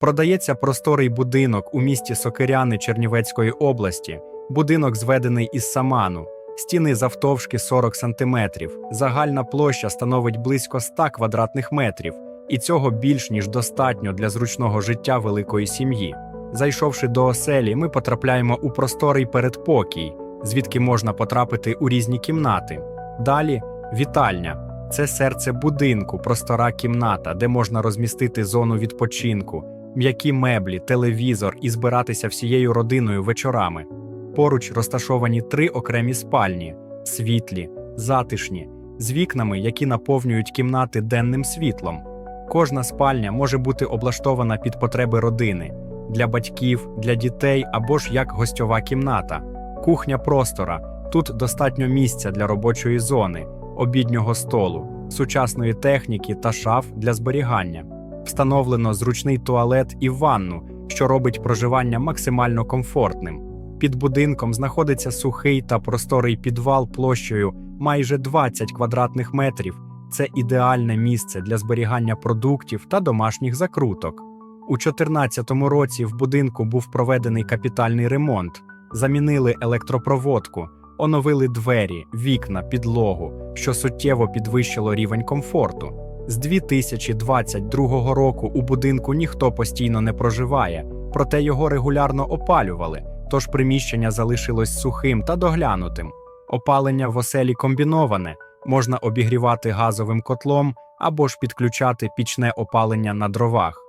Продається просторий будинок у місті Сокиряни Чернівецької області. Будинок зведений із саману, стіни завтовшки 40 сантиметрів. Загальна площа становить близько 100 квадратних метрів, і цього більш ніж достатньо для зручного життя великої сім'ї. Зайшовши до оселі, ми потрапляємо у просторий передпокій, звідки можна потрапити у різні кімнати. Далі вітальня. Це серце будинку, простора кімната, де можна розмістити зону відпочинку, м'які меблі, телевізор і збиратися всією родиною вечорами. Поруч розташовані три окремі спальні: світлі, затишні, з вікнами, які наповнюють кімнати денним світлом. Кожна спальня може бути облаштована під потреби родини для батьків, для дітей або ж як гостьова кімната, кухня простора. Тут достатньо місця для робочої зони, обіднього столу, сучасної техніки та шаф для зберігання. Встановлено зручний туалет і ванну, що робить проживання максимально комфортним. Під будинком знаходиться сухий та просторий підвал площею майже 20 квадратних метрів. Це ідеальне місце для зберігання продуктів та домашніх закруток. У 2014 році в будинку був проведений капітальний ремонт, замінили електропроводку, оновили двері, вікна, підлогу, що суттєво підвищило рівень комфорту. З 2022 року у будинку ніхто постійно не проживає, проте його регулярно опалювали, тож приміщення залишилось сухим та доглянутим. Опалення в оселі комбіноване, можна обігрівати газовим котлом або ж підключати пічне опалення на дровах.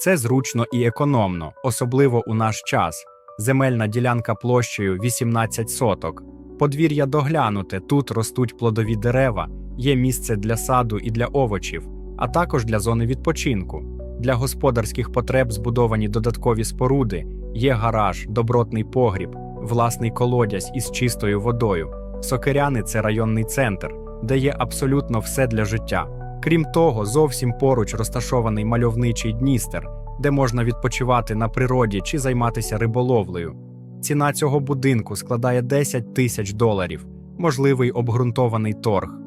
Це зручно і економно, особливо у наш час. Земельна ділянка площею 18 соток. Подвір'я доглянуте, тут ростуть плодові дерева, є місце для саду і для овочів, а також для зони відпочинку. Для господарських потреб збудовані додаткові споруди, є гараж, добротний погріб, власний колодязь із чистою водою. Сокиряни це районний центр, де є абсолютно все для життя. Крім того, зовсім поруч розташований мальовничий Дністер, де можна відпочивати на природі чи займатися риболовлею. Ціна цього будинку складає 10 тисяч доларів, можливий обґрунтований торг.